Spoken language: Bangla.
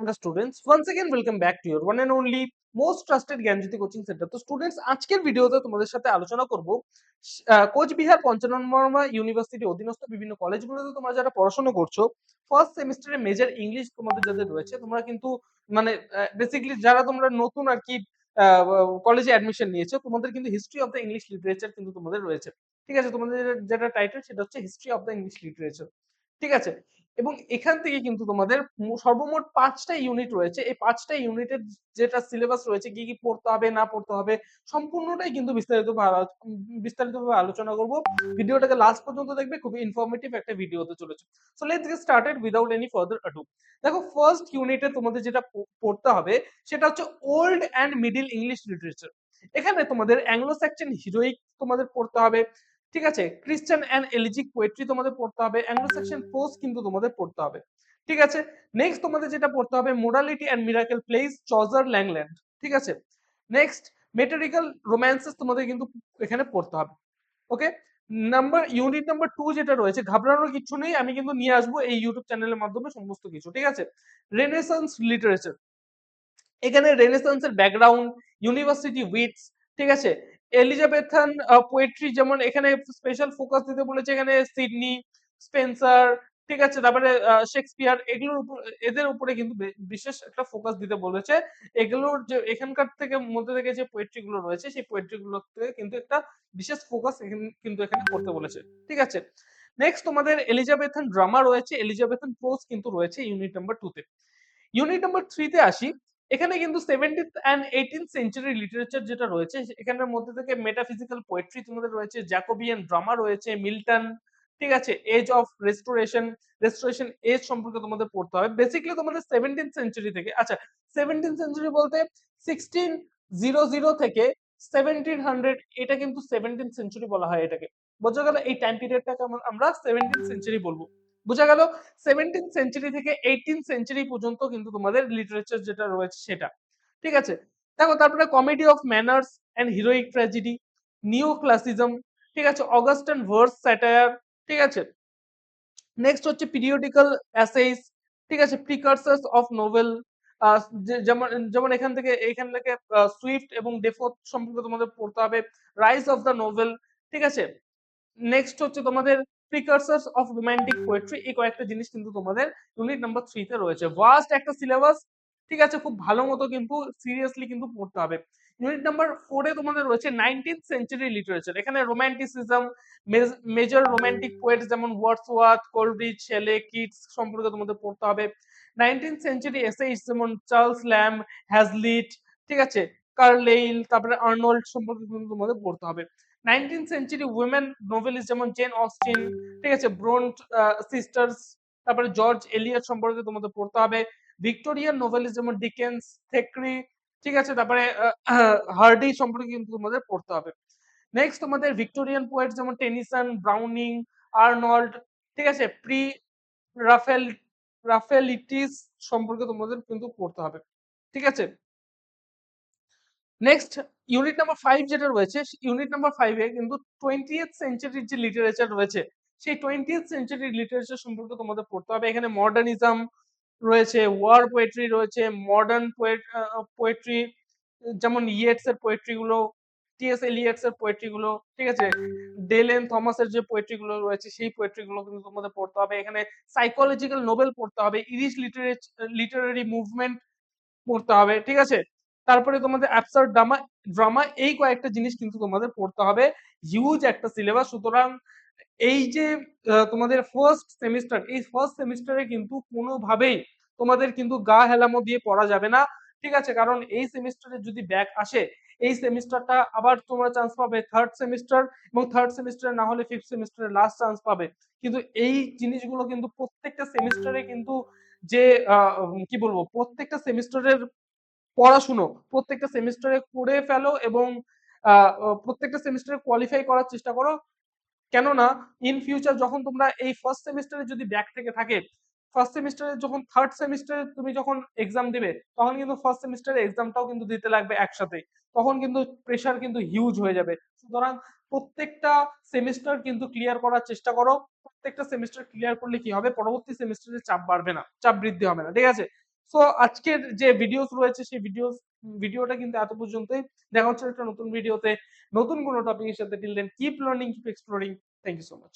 the students, once again, welcome back to your one and most trusted Gyanjyoti coaching centre তো স্টুডেন্টস আজকের ভিডিওতে তোমাদের সাথে আলোচনা করব কোচবিহার পঞ্চাননবর্মা ইউনিভার্সিটি অধীনস্থ বিভিন্ন কলেজগুলোতে তোমরা যারা পড়াশোনা করছ ফার্স্ট সেমিস্টারে মেজর ইংলিশ তোমাদের যাদের রয়েছে, তোমরা কিন্তু মানে বেসিক্যালি যারা তোমরা নতুন আর কি কলেজে অ্যাডমিশন নিয়েছো, তোমাদের কিন্তু history of the English literature কিন্তু তোমাদের রয়েছে। ঠিক আছে, তোমাদের যেটা টাইটেল সেটা হচ্ছে history of the English literature ঠিক আছে? এবং এখান থেকে কিন্তু তোমাদের সর্বমোট পাঁচটা ইউনিট রয়েছে। এই পাঁচটা ইউনিটের যেটা সিলেবাস রয়েছে, কি কি পড়তে হবে, না পড়তে হবে, সম্পূর্ণটাই কিন্তু বিস্তারিত বিস্তারিতভাবে আলোচনা করব। ভিডিওটাকে লাস্ট পর্যন্ত দেখবে, খুবই ইনফরমেটিভ একটা ভিডিও হতে চলেছে। So let's get started without any further ado দেখো ফার্স্ট ইউনিটে তোমাদের যেটা পড়তে হবে, সেটা হচ্ছে old and middle English literature এখানে তোমাদের অ্যাংলো সেকশন হিরোইক তোমাদের পড়তে হবে ঠিক আছে? ক্রিশ্চান অ্যান্ড এলিজিক পোয়েট্রি তোমাদের পড়তে হবে অ্যাংলো সেকশন কিন্তু তোমাদের পড়তে হবে। ঠিক আছে? নেক্সট তোমাদের যেটা পড়তে হবে morality and miracle plays Chaucer Langland ঠিক আছে? নেক্সট মেটারিক্যাল রোম্যান্সেস তোমাদের কিন্তু এখানে পড়তে হবে। Okay number unit number two যেটা রয়েছে, ঘাবড়ানোর কিছু নেই, আমি কিন্তু নিয়ে আসব এই ইউটিউব চ্যানেলের মাধ্যমে সমস্ত কিছু। ঠিক আছে? রেনেসান্স লিটারেচার এখানে রেনেসান্সের ব্যাকগ্রাউন্ড ইউনিভার্সিটি উইথস ঠিক আছে? এলিজাবেথান পোয়েট্রি যেমন এখানে স্পেশাল ফোকাস দিতে বলেছে এখানে সিডনি, স্পেন্সার, ঠিক আছে, তারপরে শেক্সপিয়ার, এগুলোর উপর, এদের উপরে কিন্তু বিশেষ একটা ফোকাস দিতে বলেছে। এগুলোর যে, এখানকার থেকে মধ্যে থেকে যে পোয়েট্রি গুলো রয়েছে, সেই পোয়েট্রি থেকে কিন্তু একটা বিশেষ ফোকাস কিন্তু এখানে করতে বলেছে। ঠিক আছে? নেক্সট তোমাদের এলিজাবেথান ড্রামা রয়েছে, এলিজাবেথান প্রোজ কিন্তু রয়েছে ইউনিট নাম্বার টু তে। ইউনিট নাম্বার থ্রিতে আসি। এখানে কিন্তু seventeenth and eighteen century literature যেটা রয়েছে, এখানের মধ্যে থেকে মেটাফিজিক্যাল পোয়েট্রি তোমাদের রয়েছে জ্যাকোবিয়ান ড্রামা রয়েছে মিল্টন ঠিক আছে age of restoration restoration age সম্পর্কে তোমাদের পড়তে হবে। বেসিক্যালি তোমাদের সেভেন্টিন সেঞ্চুরি থেকে আচ্ছা সেভেন্টিন সেঞ্চুরি বলতে সিক্সটিন জিরো জিরো থেকে সেভেন্টিন হান্ড্রেড এটা কিন্তু সেভেন্টিন সেঞ্চুরি বলা হয় এটাকে। বোঝা গেল এই টাইম পিরিয়ডটাকে আমরা সেভেন্টিন সেঞ্চুরি বলব। বোঝা গেল সেভেন্টিন সেঞ্চুরি থেকে এইটিন সেঞ্চুরি পর্যন্ত কিন্তু তোমাদের লিটারেচার যেটা রয়েছে সেটা। ঠিক আছে? দেখো, তারপরে comedy of manners and heroic tragedy neo classicism ঠিক আছে? অগাস্ট অ্যান্ড ভার্স স্যাটায়ার ঠিক আছে? নেক্সট হচ্ছে পিরিয়ডিক্যাল অ্যাসেইস ঠিক আছে? প্রিকার্সার্স অফ নোভেল যেমন যেমন এখান থেকে এখান থেকে সুইফট এবং ডেফোথ সম্পর্কে তোমাদের পড়তে হবে। রাইজ অফ দ্য নোভেল ঠিক আছে? নেক্সট হচ্ছে তোমাদের প্রিকার্সার্স অফ রোমান্টিক পোয়েট্রি এই কয়েকটা জিনিস কিন্তু তোমাদের ইউনিট নাম্বার থ্রিতে রয়েছে। ভাস্ট একটা সিলেবাস ঠিক আছে? খুব ভালো মতো কিন্তু সিরিয়াসলি কিন্তু পড়তে হবে। ইউনিট নাম্বার ফোরে তোমাদের রয়েছে নাইনটিন সেঞ্চুরি লিটারেচার এখানে রোমান্টিসিজম মেজর রোমান্টিক পোয়েট যেমন ওয়ার্ডসওয়ার্থ কোলব্রিজ শেলে কিটস সম্পর্কে তোমাদের পড়তে হবে। নাইনটিন সেঞ্চুরি এসেইস যেমন চার্লস ল্যাম হ্যাজলিট ঠিক আছে? কার্লেইল, তারপরে আর্নল্ড সম্পর্কে তোমাদের পড়তে হবে। নাইনটিন সেঞ্চুরি উইমেন নোভেলিস্ট যেমন জেন অস্টিন ঠিক আছে ব্রন্ট সিস্টার্স তারপরে জর্জ এলিয়ট সম্পর্কে তোমাদের পড়তে হবে। ভিক্টোরিয়ান নোভেলিস্ট যেমন ডিকেন্স থেকরি ঠিক আছে, তারপরে হার্ডি সম্পর্কে কিন্তু তোমাদের পড়তে হবে। নেক্সট তোমাদের ভিক্টোরিয়ান পোয়েট যেমন টেনিসন ব্রাউনিং আর্নল্ড ঠিক আছে প্রি রাফেল রাফেলিটিস সম্পর্কে তোমাদের কিন্তু পড়তে হবে। ঠিক আছে নেক্সট ইউনিট নাম্বার ফাইভ যেটা রয়েছে ইউনিট নাম্বার ফাইভে কিন্তু টোয়েন্টি টোয়েন্টিয়েথ সেঞ্চুরির যে লিটারেচার রয়েছে, সেই টোয়েন্টি টোয়েন্টিয়েথ সেঞ্চুরির লিটারেচার সম্পর্কে তোমাদের পড়তে হবে। এখানে মডার্নিজম রয়েছে ওয়ার পোয়েট্রি রয়েছে মডার্ন পোয়েট্রি যেমন ইয়েটস এর পোয়েট্রি গুলো টিএস এলিয়েটস এর পোয়েট্রি গুলো, ঠিক আছে? ডেলেন থমাসের যে পোয়েট্রি গুলো রয়েছে, সেই পোয়েট্রি গুলো কিন্তু তোমাদের পড়তে হবে। এখানে সাইকোলজিক্যাল নোবেল পড়তে হবে ইরিশ লিটারেরি মুভমেন্ট পড়তে হবে, ঠিক আছে? তারপরে তোমাদের অ্যাবসার্ড ড্রামা ড্রামা এই কয়েকটা জিনিস কিন্তু তোমাদের পড়তে হবে। হিউজ একটা সিলেবাস সুতরাং এই যে তোমাদের ফার্স্ট সেমিস্টার এই ফার্স্ট সেমিস্টারে কিন্তু কোনোভাবেই তোমাদের কিন্তু গা হেলামো দিয়ে পড়া যাবে না। ঠিক আছে, কারণ এই সেমিস্টারে যদি ব্যাক আসে, এই সেমিস্টারটা আবার তোমরা চান্স পাবে থার্ড সেমিস্টার এবং থার্ড সেমিস্টার না হলে ফিফথ সেমিস্টারে লাস্ট চান্স পাবে। কিন্তু এই জিনিসগুলো কিন্তু প্রত্যেকটা সেমিস্টারে কিন্তু যে কি বলব, প্রত্যেকটা সেমিস্টারের পড়াশুনো, প্রত্যেকটা সেমিস্টারে করে ফেলো এবং প্রত্যেকটা সেমিস্টারে কোয়ালিফাই করার চেষ্টা করো। কেননা ইন ফিউচার যখন তোমরা এই ফার্স্ট সেমিস্টারে যদি ব্যাক থেকে থাকে ফার্স্ট সেমিস্টারে যখন থার্ড সেমিস্টারে তুমি যখন এক্সাম দিবে, তখন কিন্তু ফার্স্ট সেমিস্টারের এক্সামটাও কিন্তু দিতে লাগবে একসাথে। তখন কিন্তু প্রেশার কিন্তু হিউজ হয়ে যাবে। সুতরাং প্রত্যেকটা সেমিস্টার কিন্তু ক্লিয়ার করার চেষ্টা করো। প্রত্যেকটা সেমিস্টার ক্লিয়ার করলে কি হবে? পরবর্তী সেমিস্টারে চাপ বাড়বে না, চাপ বৃদ্ধি হবে না। ঠিক আছে? সো আজকের যে ভিডিওস রয়েছে, সেই ভিডিওস ভিডিওটা কিন্তু এত পর্যন্তই। দেখা হচ্ছে একটা নতুন ভিডিওতে নতুন কোনো টপিকের সাথে till then keep learning keep exploring thank you so much